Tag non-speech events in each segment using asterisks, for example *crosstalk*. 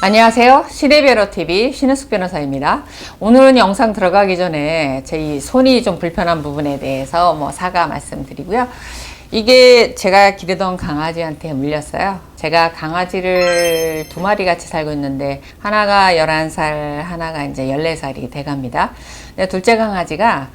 안녕하세요. 시대변호TV 신은숙 변호사입니다. 오늘은 영상 들어가기 전에 제 이 손이 좀 불편한 부분에 대해서 뭐 사과 말씀드리고요. 이게 제가 기르던 강아지한테 물렸어요. 제가 강아지를 두 마리 같이 살고 있는데 하나가 11살, 하나가 이제 14살이 돼갑니다. 둘째 강아지가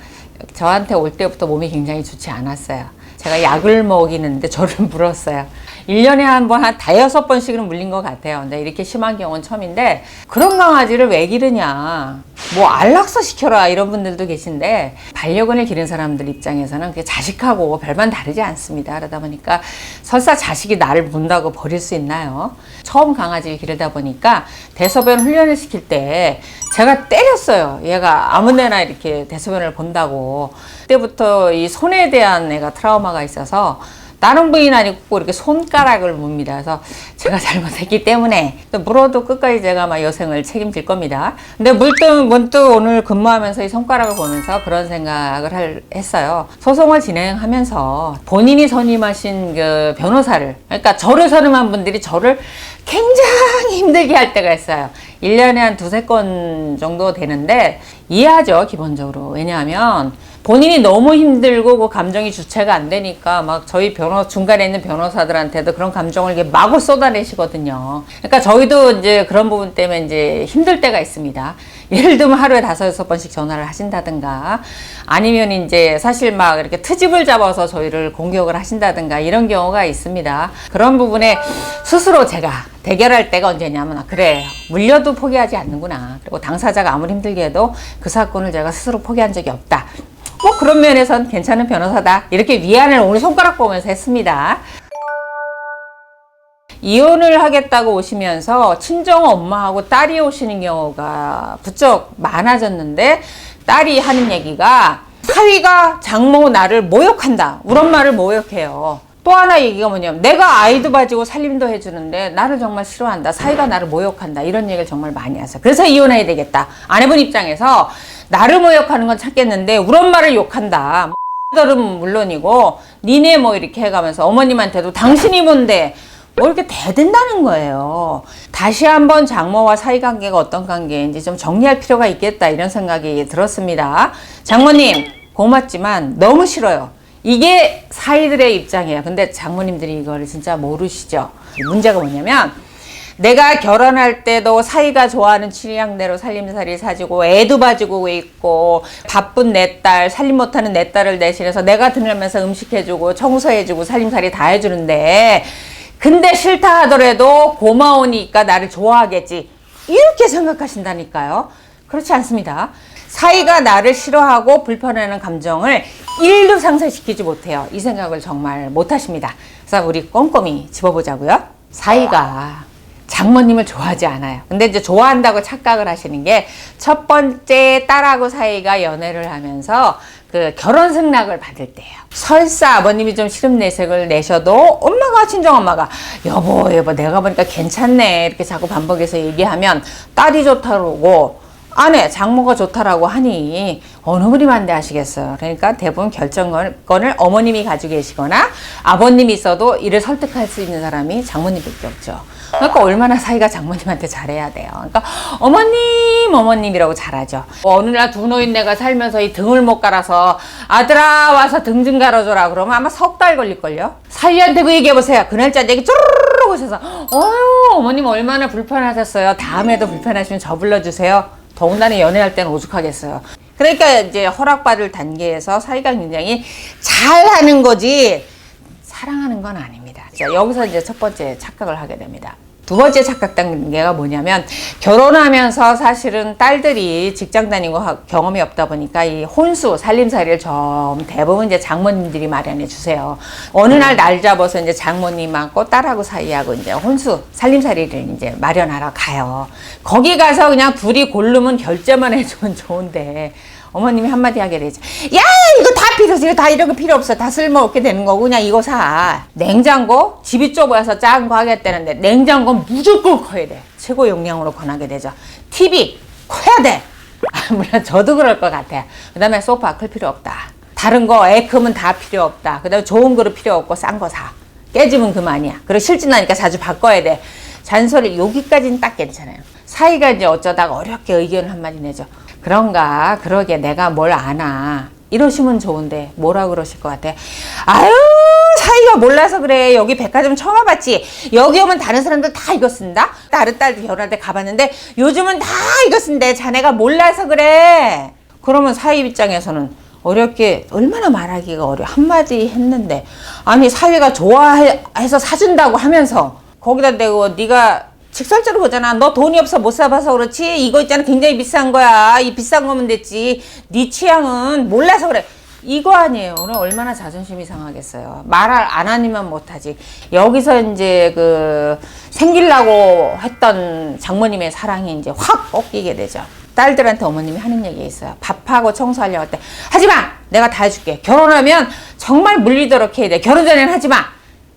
저한테 올 때부터 몸이 굉장히 좋지 않았어요. 제가 약을 먹이는데 저를 *laughs* 물었어요. 1년에 한 번, 한 다여섯 번씩은 물린 것 같아요. 근데 이렇게 심한 경우는 처음인데, 그런 강아지를 왜 기르냐. 뭐, 안락사 시켜라. 이런 분들도 계신데, 반려견을 기른 사람들 입장에서는 그게 자식하고 별반 다르지 않습니다. 그러다 보니까 설사 자식이 나를 본다고 버릴 수 있나요? 처음 강아지 기르다 보니까 대소변 훈련을 시킬 때 제가 때렸어요. 얘가 아무데나 이렇게 대소변을 본다고. 그때부터 이 손에 대한 애가 트라우마가 있어서 다른 부위는 아니고 이렇게 손가락을 묻니다. 그래서 제가 잘못했기 때문에 또 물어도 끝까지 제가 막 여생을 책임질 겁니다. 근데 물뜬 문득 오늘 근무하면서 이 손가락을 보면서 그런 생각을 할- 했어요. 소송을 진행하면서 본인이 선임하신 그 변호사를 그러니까 저를 선임한 분들이 저를 굉장히 힘들게 할 때가 있어요. 1년에 한 두세 건 정도 되는데 이해하죠, 기본적으로. 왜냐하면 본인이 너무 힘들고 그 감정이 주체가 안 되니까 막 저희 변호 중간에 있는 변호사들한테도 그런 감정을 이렇게 마구 쏟아내시거든요. 그러니까 저희도 이제 그런 부분 때문에 이제 힘들 때가 있습니다. 예를 들면 하루에 다섯 여섯 번씩 전화를 하신다든가 아니면 이제 사실 막 이렇게 트집을 잡아서 저희를 공격을 하신다든가 이런 경우가 있습니다. 그런 부분에 스스로 제가 대결할 때가 언제냐면 아, 그래 물려도 포기하지 않는구나. 그리고 당사자가 아무리 힘들게 해도 그 사건을 제가 스스로 포기한 적이 없다. 뭐 그런 면에선 괜찮은 변호사다. 이렇게 위안을 오늘 손가락 보면서 했습니다. 이혼을 하겠다고 오시면서 친정 엄마하고 딸이 오시는 경우가 부쩍 많아졌는데 딸이 하는 얘기가 사위가 장모 나를 모욕한다. 우리 엄마를 모욕해요. 또 하나 얘기가 뭐냐면 내가 아이도 봐주고 살림도 해주는데 나를 정말 싫어한다. 사위가 나를 모욕한다. 이런 얘기를 정말 많이 하세요. 그래서 이혼해야 되겠다. 아내분 입장에서 나를 모욕하는 건 찾겠는데 우리 엄마를 욕한다. 들은 *laughs* 물론이고 니네 뭐 이렇게 해가면서 어머님한테도 당신이 뭔데 뭐 이렇게 대든다는 거예요. 다시 한번 장모와 사이관계가 어떤 관계인지 좀 정리할 필요가 있겠다 이런 생각이 들었습니다. 장모님 고맙지만 너무 싫어요. 이게 사이들의 입장이에요. 근데 장모님들이 이거를 진짜 모르시죠. 문제가 뭐냐면 내가 결혼할 때도 사이가 좋아하는 취향대로 살림살이 사주고 애도 봐주고 있고 바쁜 내 딸 살림 못하는 내 딸을 대신해서 내가 들으면서 음식 해주고 청소해주고 살림살이 다 해주는데 근데 싫다 하더라도 고마우니까 나를 좋아하겠지 이렇게 생각하신다니까요 그렇지 않습니다 사이가 나를 싫어하고 불편해하는 감정을 일도 상쇄시키지 못해요 이 생각을 정말 못하십니다 그래서 우리 꼼꼼히 짚어보자고요 사이가 장모님을 좋아하지 않아요. 근데 이제 좋아한다고 착각을 하시는 게 첫 번째 딸하고 사이가 연애를 하면서 그 결혼 승낙을 받을 때예요. 설사 아버님이 좀 시름 내색을 내셔도 엄마가 친정 엄마가 여보 여보 내가 보니까 괜찮네 이렇게 자꾸 반복해서 얘기하면 딸이 좋다고 아내 장모가 좋다라고 하니 어느 분이 반대하시겠어요. 그러니까 대부분 결정권을 어머님이 가지고 계시거나 아버님이 있어도 이를 설득할 수 있는 사람이 장모님밖에 없죠. 그러니까 얼마나 사이가 장모님한테 잘해야 돼요. 그러니까 어머님 어머님이라고 잘하죠. 어느 날 두 노인네가 살면서 이 등을 못 갈아서 아들아 와서 등 좀 갈아줘라 그러면 아마 석 달 걸릴걸요. 사위한테 그 얘기해 보세요. 그 날짜 얘기 쪼르르르 오셔서 어휴 어머님 얼마나 불편하셨어요. 다음에도 불편하시면 저 불러주세요. 더군다나 연애할 때는 오죽하겠어요. 그러니까 이제 허락받을 단계에서 사이가 굉장히 잘하는 거지 사랑하는 건 아닙니다. 자, 여기서 이제 첫 번째 착각을 하게 됩니다. 두 번째 착각 단계가 뭐냐면 결혼하면서 사실은 딸들이 직장 다니고 하- 경험이 없다 보니까 이 혼수 살림살이를 좀 대부분 이제 장모님들이 마련해 주세요. 어느 날 날 잡아서 이제 장모님하고 딸하고 사이하고 이제 혼수 살림살이를 이제 마련하러 가요. 거기 가서 그냥 둘이 고르면 결제만 해주면 좋은데 어머님이 한마디 하게 되죠. 야, 이거 다 필요 없어. 다 이런 거 필요 없어. 다 쓸모없게 되는 거고 그냥 이거 사. 냉장고 집이 좁아서 작은 거 하겠다는데 냉장고 무조건 커야 돼. 최고 용량으로 권하게 되죠. TV 커야 돼. *laughs* 아, 물론 저도 그럴 것 같아요. 그 다음에 소파 클 필요 없다. 다른 거 애크면 다 필요 없다. 그 다음에 좋은 그릇 필요 없고 싼 거 사. 깨지면 그만이야. 그리고 실진하니까 자주 바꿔야 돼. 잔소리 여기까지는 딱 괜찮아요. 사이가 이제 어쩌다가 어렵게 의견을 한마디 내죠. 그런가 그러게 내가 뭘 아나 이러시면 좋은데 뭐라 그러실 것 같아. 아유 사이가 몰라서 그래. 여기 백화점 처음 와봤지. 여기 오면 다른 사람들 다 이거 쓴다. 다른 딸도 결혼할 때 가봤는데 요즘은 다 이거 쓴대. 자네가 몰라서 그래. 그러면 사위 입장에서는 어렵게 얼마나 말하기가 어려 한마디 했는데 아니 사위가 좋아해서 사준다고 하면서 거기다 대고 네가 직설적으로 보잖아. 너 돈이 없어 못 사봐서 그렇지? 이거 있잖아. 굉장히 비싼 거야. 이 비싼 거면 됐지. 네 취향은 몰라서 그래. 이거 아니에요. 오늘 얼마나 자존심이 상하겠어요. 말을 안 하니만 못하지. 여기서 이제 그 생길라고 했던 장모님의 사랑이 이제 확 꺾이게 되죠. 딸들한테 어머님이 하는 얘기가 있어요. 밥하고 청소하려고 할 때 하지 마. 내가 다 해줄게. 결혼하면 정말 물리도록 해야 돼. 결혼 전에는 하지 마.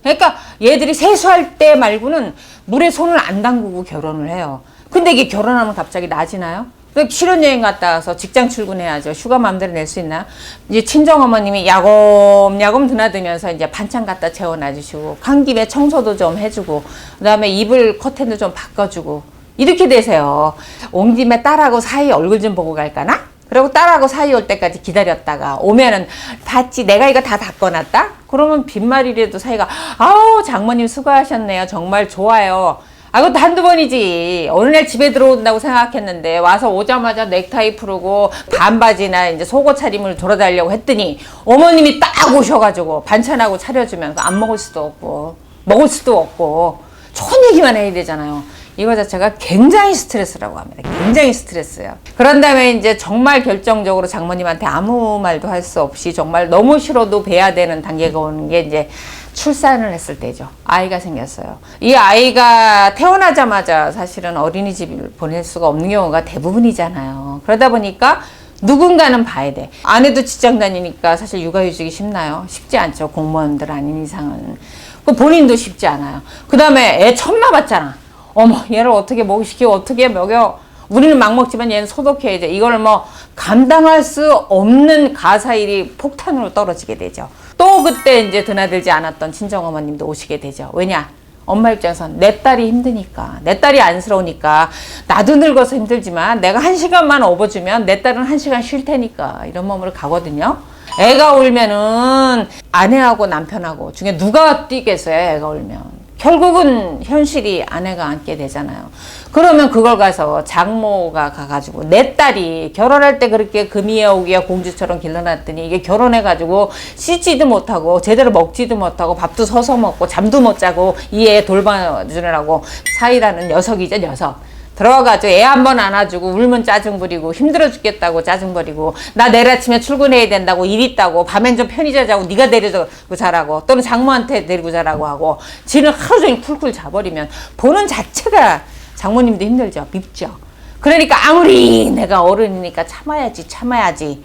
그러니까 얘들이 세수할 때 말고는 물에 손을 안 담그고 결혼을 해요. 근데 이게 결혼하면 갑자기 나지나요? 그 실혼여행 갔다 와서 직장 출근해야죠. 휴가 마음대로 낼 수 있나? 이제 친정어머님이 야금야금 드나들면서 이제 반찬 갖다 채워놔주시고, 간 김에 청소도 좀 해주고, 그 다음에 이불 커튼도 좀 바꿔주고, 이렇게 되세요. 온 김에 딸하고 사이 얼굴 좀 보고 갈까나? 그리고 딸하고 사이 올 때까지 기다렸다가 오면은 봤지 내가 이거 다 닦아놨다? 그러면 빈말이라도 사이가 아우 장모님 수고하셨네요. 정말 좋아요. 아, 그것도 한두 번이지. 어느 날 집에 들어온다고 생각했는데, 와서 오자마자 넥타이 풀고, 반바지나 이제 속옷 차림을 돌아다니려고 했더니, 어머님이 딱 오셔가지고, 반찬하고 차려주면 안 먹을 수도 없고, 먹을 수도 없고, 좋은 얘기만 해야 되잖아요. 이거 자체가 굉장히 스트레스라고 합니다. 굉장히 스트레스예요. 그런 다음에 이제 정말 결정적으로 장모님한테 아무 말도 할 수 없이 정말 너무 싫어도 배야 되는 단계가 오는 게 이제 출산을 했을 때죠. 아이가 생겼어요. 이 아이가 태어나자마자 사실은 어린이집을 보낼 수가 없는 경우가 대부분이잖아요. 그러다 보니까 누군가는 봐야 돼. 아내도 직장 다니니까 사실 육아휴직이 쉽나요? 쉽지 않죠. 공무원들 아닌 이상은. 그 본인도 쉽지 않아요. 그 다음에 애 처음 낳았잖아. 어머 얘를 어떻게 먹이시키고 어떻게 먹여? 우리는 막 먹지만 얘는 소독해야 돼 이걸 뭐 감당할 수 없는 가사일이 폭탄으로 떨어지게 되죠. 또 그때 이제 드나들지 않았던 친정어머님도 오시게 되죠. 왜냐? 엄마 입장에선 내 딸이 힘드니까 내 딸이 안쓰러우니까 나도 늙어서 힘들지만 내가 한 시간만 업어주면 내 딸은 한 시간 쉴 테니까 이런 마음으로 가거든요. 애가 울면은 아내하고 남편하고 중에 누가 뛰겠어요 애가 울면 결국은 현실이 아내가 안게 되잖아요. 그러면 그걸 가서 장모가 가가지고 내 딸이 결혼할 때 그렇게 금이야 오기야 공주처럼 길러놨더니 이게 결혼해가지고 씻지도 못하고 제대로 먹지도 못하고 밥도 서서 먹고 잠도 못 자고 이애 돌봐주느라고 사이라는 녀석이죠 녀석. 들어가가지고 애한 번 안아주고 울면 짜증 부리고 힘들어 죽겠다고 짜증 부리고 나 내일 아침에 출근해야 된다고 일 있다고 밤엔 좀 편히 자자고 네가 데리고 자라고 또는 장모한테 데리고 자라고 하고 지는 하루 종일 쿨쿨 자버리면 보는 자체가 장모님도 힘들죠. 밉죠. 그러니까 아무리 내가 어른이니까 참아야지 참아야지.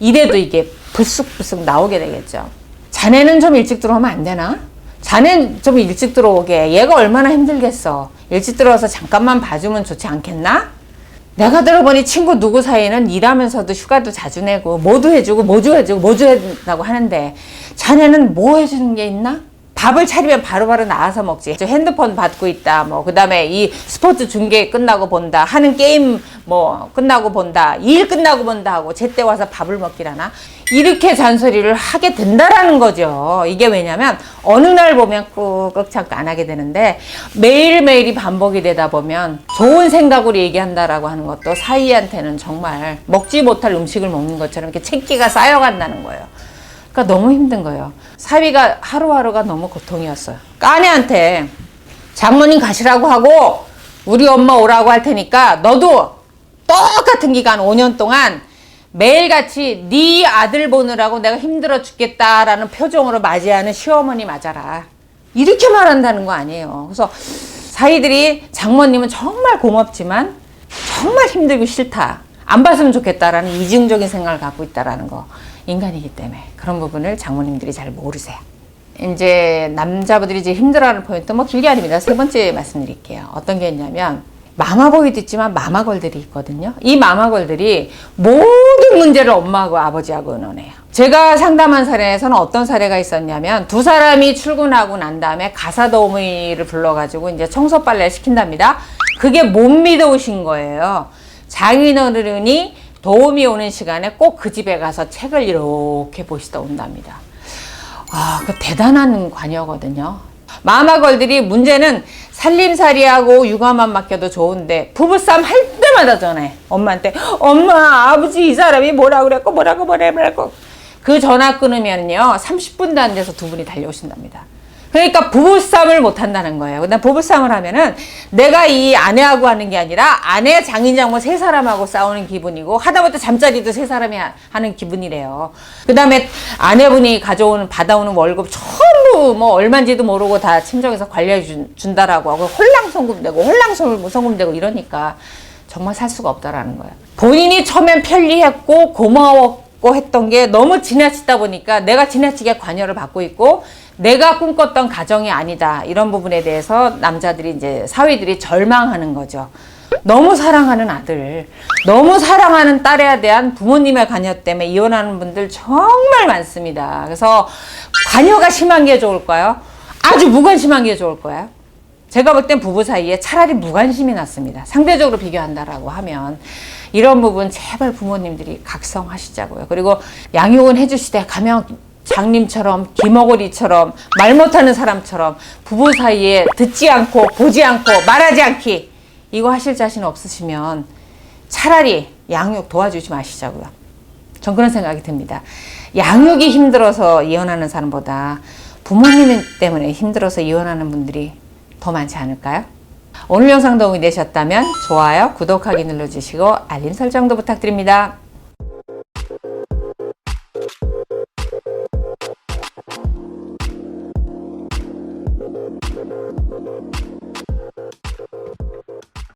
이래도 이게 불쑥불쑥 나오게 되겠죠. 자네는 좀 일찍 들어오면 안 되나? 자넨 좀 일찍 들어오게. 얘가 얼마나 힘들겠어. 일찍 들어와서 잠깐만 봐주면 좋지 않겠나? 내가 들어보니 친구 누구 사이는 일하면서도 휴가도 자주 내고 뭐도 해주고 뭐도 해주고 뭐도 해준다고 하는데 자네는 뭐 해주는 게 있나? 밥을 차리면 바로바로 나와서 먹지. 저 핸드폰 받고 있다. 뭐 그다음에 이 스포츠 중계 끝나고 본다. 하는 게임 뭐 끝나고 본다. 일 끝나고 본다 하고 제때 와서 밥을 먹기라나. 이렇게 잔소리를 하게 된다라는 거죠. 이게 왜냐면 어느 날 보면 꾹꾹 참고 안 하게 되는데 매일매일이 반복이 되다 보면 좋은 생각으로 얘기한다라고 하는 것도 사이한테는 정말 먹지 못할 음식을 먹는 것처럼 이렇게 책기가 쌓여간다는 거예요. 그러니까 너무 힘든 거예요. 사위가 하루하루가 너무 고통이었어요. 까네한테 장모님 가시라고 하고 우리 엄마 오라고 할 테니까 너도 똑같은 기간 5년 동안 매일같이 네 아들 보느라고 내가 힘들어 죽겠다라는 표정으로 맞이하는 시어머니 맞아라. 이렇게 말한다는 거 아니에요. 그래서 사이들이 장모님은 정말 고맙지만 정말 힘들고 싫다. 안 봤으면 좋겠다라는 이중적인 생각을 갖고 있다라는 거. 인간이기 때문에 그런 부분을 장모님들이 잘 모르세요. 이제 남자분들이 이제 힘들어하는 포인트 뭐 길게 아닙니다. 세 번째 말씀드릴게요. 어떤 게 있냐면 마마보이도 있지만 마마걸들이 있거든요. 이 마마걸들이 모든 문제를 엄마하고 아버지하고 의논해요. 제가 상담한 사례에서는 어떤 사례가 있었냐면 두 사람이 출근하고 난 다음에 가사 도우미를 불러가지고 이제 청소 빨래를 시킨답니다. 그게 못 믿어오신 거예요. 장인어른이 도움이 오는 시간에 꼭 그 집에 가서 책을 이렇게 보시다 온답니다. 아, 그 대단한 관여거든요. 마마걸들이 문제는 살림살이하고 육아만 맡겨도 좋은데 부부싸움 할 때마다 전해 엄마한테 엄마 아버지 이 사람이 뭐라 그랬고 뭐라고 뭐라 그랬고 그 전화 끊으면요 30분도 안 돼서 두 분이 달려오신답니다. 그러니까 부부싸움을 못 한다는 거예요. 근데 부부싸움을 하면은 내가 이 아내하고 하는 게 아니라 아내 장인장모 세 사람하고 싸우는 기분이고 하다못해 잠자리도 세 사람이 하- 하는 기분이래요. 그 다음에 아내분이 가져오는 받아오는 월급 전부 뭐 얼마인지도 모르고 다 친정에서 관리해 준, 준다라고 하고 홀랑 송금 되고 홀랑 송금 되고 이러니까 정말 살 수가 없다라는 거예요. 본인이 처음엔 편리했고 고마웠고 했던 게 너무 지나치다 보니까 내가 지나치게 관여를 받고 있고 내가 꿈꿨던 가정이 아니다 이런 부분에 대해서 남자들이 이제 사위들이 절망하는 거죠. 너무 사랑하는 아들, 너무 사랑하는 딸에 대한 부모님의 관여 때문에 이혼하는 분들 정말 많습니다. 그래서 관여가 심한 게 좋을까요? 아주 무관심한 게 좋을까요? 제가 볼 땐 부부 사이에 차라리 무관심이 낫습니다. 상대적으로 비교한다라고 하면 이런 부분 제발 부모님들이 각성하시자고요. 그리고 양육은 해주시되 가면 장님처럼 기머거리처럼 말 못하는 사람처럼 부부 사이에 듣지 않고 보지 않고 말하지 않기 이거 하실 자신 없으시면 차라리 양육 도와주지 마시자고요. 전 그런 생각이 듭니다. 양육이 힘들어서 이혼하는 사람보다 부모님 때문에 힘들어서 이혼하는 분들이 더 많지 않을까요? 오늘 영상 도움이 되셨다면 좋아요, 구독하기 눌러주시고 알림 설정도 부탁드립니다.